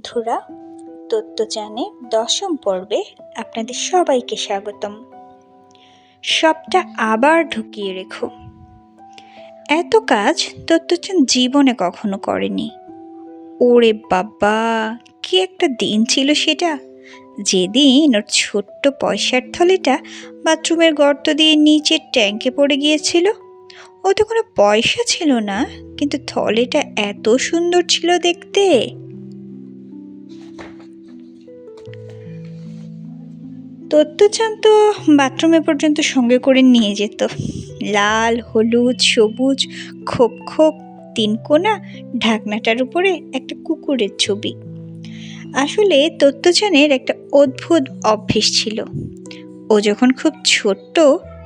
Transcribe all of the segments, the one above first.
বন্ধুরা তত্ত্বচানে দশম পর্বে আপনাদের সবাইকে স্বাগতম। সবটা আবার ঢুকিয়ে রেখো। এত কাজ তত্ত্বচান জীবনে কখনো করেনি। ওরে বাবা, কি একটা দিন ছিল সেটা। যেদিন ওর ছোট্ট পয়সার থলেটা বাথরুমের গর্ত দিয়ে নিচের ট্যাঙ্কে পড়ে গিয়েছিল ও তো কোনো পয়সা ছিল না, কিন্তু থলেটা এত সুন্দর ছিল দেখতে। তত্ত্বচান তো বাথরুমে পর্যন্ত সঙ্গে করে নিয়ে যেত। লাল, হলুদ, সবুজ, খোপ খোপ, তিন কোনা, ঢাকনাটার উপরে একটা কুকুরের ছবি। আসলে তত্ত্বচানের একটা অদ্ভুত অভ্যেস ছিল। ও যখন খুব ছোট্ট,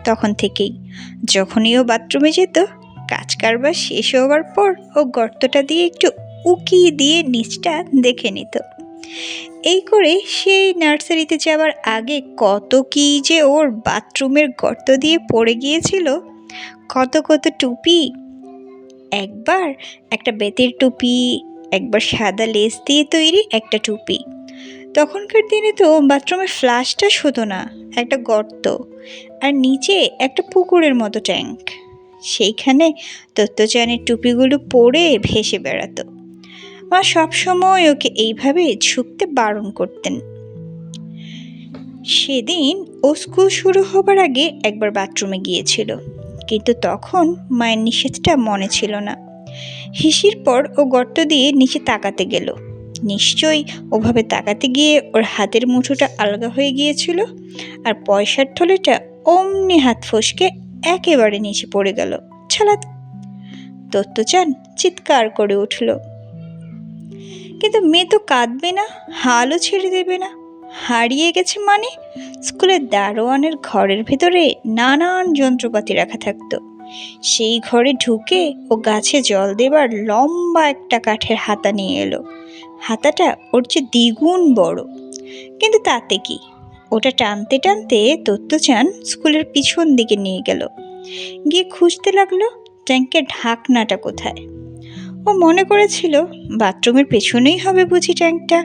তখন থেকেই। যখনই ও বাথরুমে যেত, কাজ কারবার শেষ হওয়ার পর ও গর্তটা দিয়ে একটু উকিয়ে দিয়ে নিচটা দেখে নিত। এই করে সেই নার্সারিতে যাওয়ার আগে কত কি যে ওর বাথরুমের গর্ত দিয়ে পড়ে গিয়েছিল, কত কত টুপি, একবার একটা বেতের টুপি, একবার সাদা লেস দিয়ে তৈরি একটা টুপি। তখনকার দিনে তো বাথরুমের ফ্লাশটা হতো না, একটা গর্ত আর নিচে একটা পুকুরের মতো ট্যাঙ্ক। সেইখানে তত্ত্বচানের টুপিগুলো পরে ভেসে বেড়াতো। মা সবসময় ওকে এইভাবে ঝুঁকতে বারণ করতেন। সেদিন ও স্কুল শুরু হবার আগে একবার বাথরুমে গিয়েছিল, কিন্তু তখন মায়ের নিষেধটা মনে ছিল না। হিসির পর ও গর্ত দিয়ে নিচে তাকাতে গেল। নিশ্চয়ই ওভাবে তাকাতে গিয়ে ওর হাতের মুঠোটা আলগা হয়ে গিয়েছিল আর পয়সার থলেটা অমনি হাত ফসকে একেবারে নিচে পড়ে গেল। ছালা তত্ত্বচান চিৎকার করে উঠল। কিন্তু মেয়ে তো কাঁদবে না, হালও ছেড়ে দেবে না। হারিয়ে গেছে মানে? স্কুলের দারোয়ানের ঘরের ভেতরে নানান যন্ত্রপাতি রাখা থাকতো। সেই ঘরে ঢুকে ও গাছে জল দেবার লম্বা একটা কাঠের হাতা নিয়ে এলো। হাতাটা ওর চেয়ে দ্বিগুণ বড়। কিন্তু তাতে কি? ওটা টানতে টানতে তত্ত্বচান স্কুলের পিছন দিকে নিয়ে গেল। গিয়ে খুঁজতে লাগল ট্যাঙ্কের ঢাকনাটা কোথায়। ও মনে করেছিল বাথরুমের পেছনেই হবে বুঝি ট্যাঙ্কটা।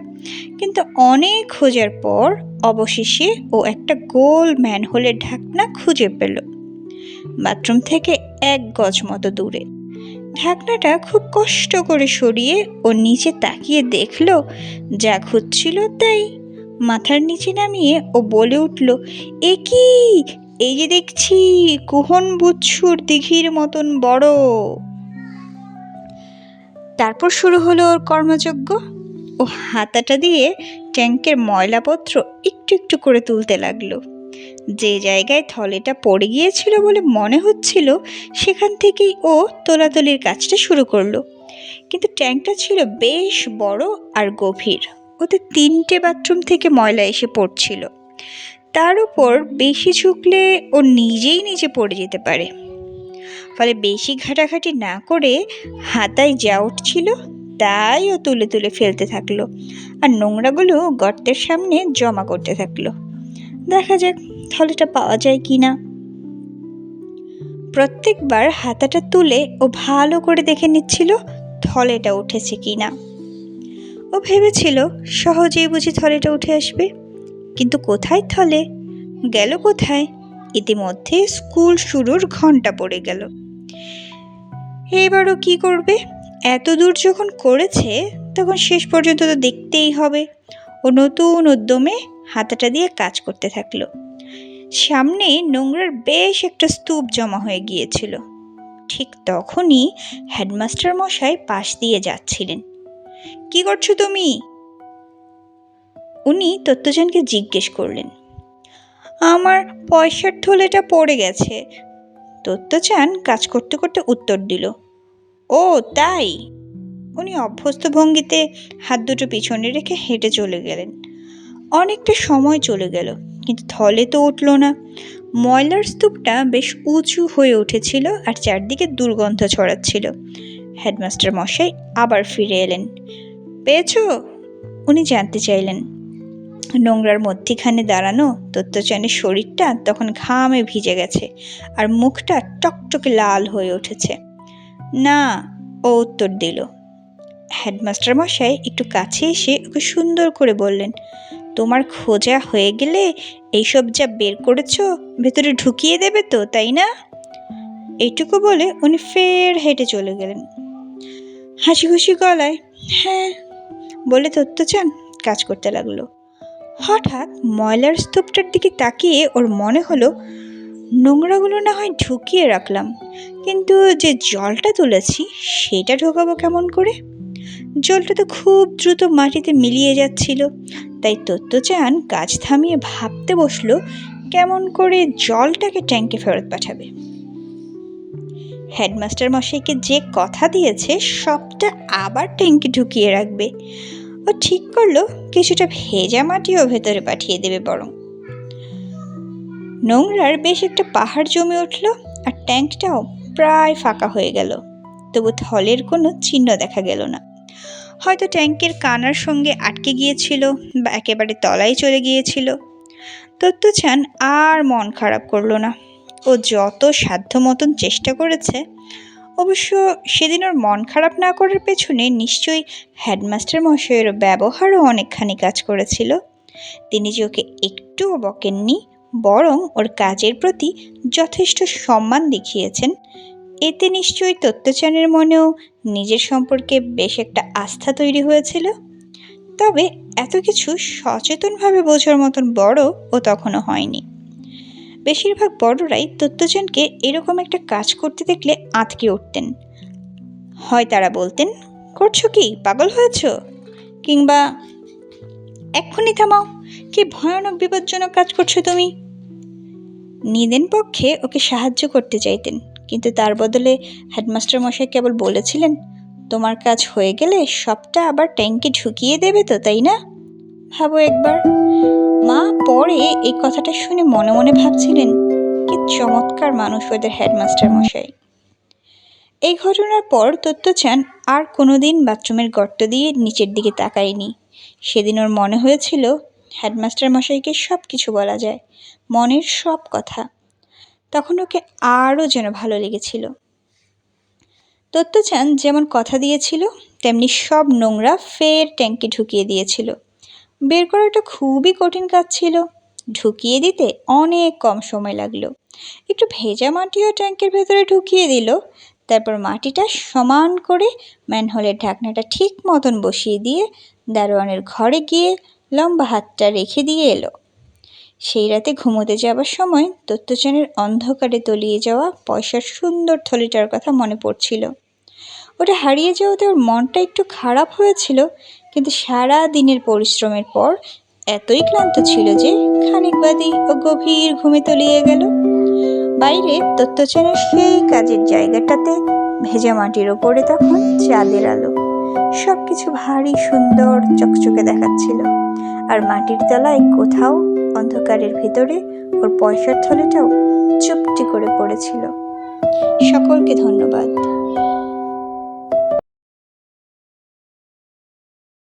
কিন্তু অনেক খোঁজার পর অবশেষে ও একটা গোল ম্যান ম্যানহোলের ঢাকনা খুঁজে পেল। বাথরুম থেকে এক গজ মতো দূরে। ঢাকনাটা খুব কষ্ট করে সরিয়ে ও নিচে তাকিয়ে দেখল, যা খুঁজছিল তাই। মাথার নিচে নামিয়ে ও বলে উঠল, এ কি? এই যে দেখছি, কুহন বুচ্ছুর দিঘির মতন বড়। তারপর শুরু হলো ওর কর্মযজ্ঞ। ও হাতাটা দিয়ে ট্যাঙ্কের ময়লাপত্র একটু একটু করে তুলতে লাগল। যে জায়গায় থলেটা পড়ে গিয়েছিল বলে মনে হচ্ছিল, সেখান থেকেই ও তোলাতলির কাজটা শুরু করল। কিন্তু ট্যাঙ্কটা ছিল বেশ বড় আর গভীর। ওতে তিনটে বাথরুম থেকে ময়লা এসে পড়ছিল। তার উপর বেশি ঝুঁকলে ও নিজেই নিচে পড়ে যেতে পারে। ফলে বেশি ঘাটাঘাটি না করে হাতায় যা উঠছিল তাই ও তুলে তুলে ফেলতে থাকল আর নোংরাগুলো গর্তের সামনে জমা করতে থাকল। দেখা যাক থলেটা পাওয়া যায় কি না প্রত্যেকবার হাতাটা তুলে ও ভালো করে দেখে নিচ্ছিল থলেটা উঠেছে কি না ও ভেবেছিল সহজেই বুঝি থলেটা উঠে আসবে, কিন্তু কোথায় থলে? গেল কোথায়? ইতিমধ্যে স্কুল শুরুর ঘণ্টা পড়ে গেল। এবারও কি করবে? এত দূর যখন করেছে, তখন শেষ পর্যন্ত তো দেখতেই হবে। ও নতুন উদ্যমে হাতাটা দিয়ে কাজ করতে থাকল। সামনে নোংরার বেশ একটা স্তূপ জমা হয়ে গিয়েছিল। ঠিক তখনই হেডমাস্টার মশাই পাশ দিয়ে যাচ্ছিলেন। কি করছ তুমি? উনি তত্ত্বজনকে জিজ্ঞেস করলেন। আমার পয়সার থলেটা পড়ে গেছে। তত্ত্বচান কাজ করতে করতে উত্তর দিল। ও, তাই? উনি অভ্যস্ত ভঙ্গিতে হাত দুটো পিছনে রেখে হেঁটে চলে গেলেন। অনেকটা সময় চলে গেল, কিন্তু থলে তো উঠল না। ময়লার স্তূপটা বেশ উঁচু হয়ে উঠেছিল আর চারদিকে দুর্গন্ধ ছড়াচ্ছিল। হেডমাস্টার মশাই আবার ফিরে এলেন। পেয়েছ? উনি জানতে চাইলেন। নোংরার মধ্যিখানে দাঁড়ানো তত্ত্বচানের শরীরটা তখন ঘামে ভিজে গেছে আর মুখটা টকটকে লাল হয়ে উঠেছে। না, ও উত্তর দিল। হেডমাস্টার মশাই একটু কাছে এসে ওকে সুন্দর করে বললেন, তোমার খোঁজা হয়ে গেলে এইসব যা বের করেছ ভেতরে ঢুকিয়ে দেবে তো, তাই না? এইটুকু বলে উনি ফের হেঁটে চলে গেলেন। হাসি খুশি গলায় হ্যাঁ বলে তথ্য চান কাজ করতে লাগল। হঠাৎ ময়লার স্তূপটার দিকে তাকিয়ে ওর মনে হলো, নোংরাগুলো না হয় ঢুকিয়ে রাখলাম, কিন্তু যে জলটা তুলেছি সেটা ঢোকাবো কেমন করে? জলটা তো খুব দ্রুত মাটিতে মিলিয়ে যাচ্ছিল, তাই তত্ত্বচান কাজ থামিয়ে ভাবতে বসল, কেমন করে জলটাকে ট্যাঙ্কে ফেরত পাঠাবে? হেডমাস্টার মশাইকে যে কথা দিয়েছে সবটা আবার ট্যাঙ্কে ঢুকিয়ে রাখবে। ও ঠিক করল, কিছুটা ভেজা মাটিও ভেতরে পাঠিয়ে দেবে বরং। নোংরার বেশ একটা পাহাড় জমে উঠল আর ট্যাঙ্কটাও প্রায় ফাঁকা হয়ে গেল। তবু থলের কোনো চিহ্ন দেখা গেল না। হয়তো ট্যাঙ্কের কানার সঙ্গে আটকে গিয়েছিল বা একেবারে তলায় চলে গিয়েছিল। তত্ত্বচান আর মন খারাপ করল না। ও যত সাধ্য মতন চেষ্টা করেছে অবশ্য সেদিন ওর মন খারাপ না করার পেছনে নিশ্চয়ই হেডমাস্টার মশাইয়ের ব্যবহারও অনেকখানি কাজ করেছিল। তিনি যে ওকে একটুও বকেননি, বরং ওর কাজের প্রতি যথেষ্ট সম্মান দেখিয়েছেন। এতে নিশ্চয়ই তত্ত্বচানের মনেও নিজের সম্পর্কে বেশ একটা আস্থা তৈরি হয়েছিল। তবে এত কিছু সচেতনভাবে বোঝার মতন বড় ও তখনও হয়নি। বেশিরভাগ বড়রাই তত্ত্বচানকে এরকম একটা কাজ করতে দেখলে আঁতকে উঠতেন। হয় তারা বলতেন, করছ কি? পাগল হয়েছ? কিংবা, এক্ষুনি থামাও, কি ভয়ানক বিপজ্জনক কাজ করছ তুমি? নিদেন পক্ষে ওকে সাহায্য করতে চাইতেন, কিন্তু তার বদলে হেডমাস্টার মশাই কেবল বলেছিলেন, তোমার কাজ হয়ে গেলে সবটা আবার ট্যাঙ্কে ঢুকিয়ে দেবে তো, তাই না? ভাবো একবার। মা পরে এই কথাটা শুনে মনে মনে ভাবছিলেন, কি চমৎকার মানুষ ওদের হেডমাস্টার মশাই। এই ঘটনার পর তত্ত্বচান আর কোনোদিন বাথরুমের গর্ত দিয়ে নিচের দিকে তাকায়নি। সেদিন ওর মনে হয়েছিল হেডমাস্টার মশাইকে সব কিছু বলা যায়, মনের সব কথা। তখন ওকে আরও যেন ভালো লেগেছিল। তত্ত্বচান যেমন কথা দিয়েছিল, তেমনি সব নোংরা ফের ট্যাঙ্কে ঢুকিয়ে দিয়েছিল। বের করাটা খুবই কঠিন কাজ ছিল। ঢুকিয়ে দিতে অনেক কম সময় লাগল। একটু ভেজা মাটিও ট্যাঙ্কের ভেতরে ঢুকিয়ে দিল। তারপর মাটিটা সমান করে ম্যানহোলের ঢাকনাটা ঠিক মতন বসিয়ে দিয়ে দারোয়ানের ঘরে গিয়ে লম্বা হাতটা রেখে দিয়ে এলো। সেই রাতে ঘুমোতে যাবার সময় তত্ত্বচানের অন্ধকারে তলিয়ে যাওয়া পয়সার সুন্দর থলিটার কথা মনে পড়ছিল। ওটা হারিয়ে যাওয়াতে ওর মনটা একটু খারাপ হয়েছিল কিন্তু সারা দিনের পরিশ্রমের পর এতই ক্লান্ত ছিল যে খানিক বাদই ও গভীর ঘুমে তলিয়ে গেল। বাইরে তত্ত্বচানের সেই কাজের জায়গাটাতে ভেজা মাটির ওপরে তখন চাঁদের আলো। সব কিছু ভারী, সুন্দর, চকচকে দেখাচ্ছিল। আর মাটির তলায় কোথাও অন্ধকারের ভেতরে ওর পয়সার থলেটাও চুপটি করে পড়েছিল। সকলকে ধন্যবাদ।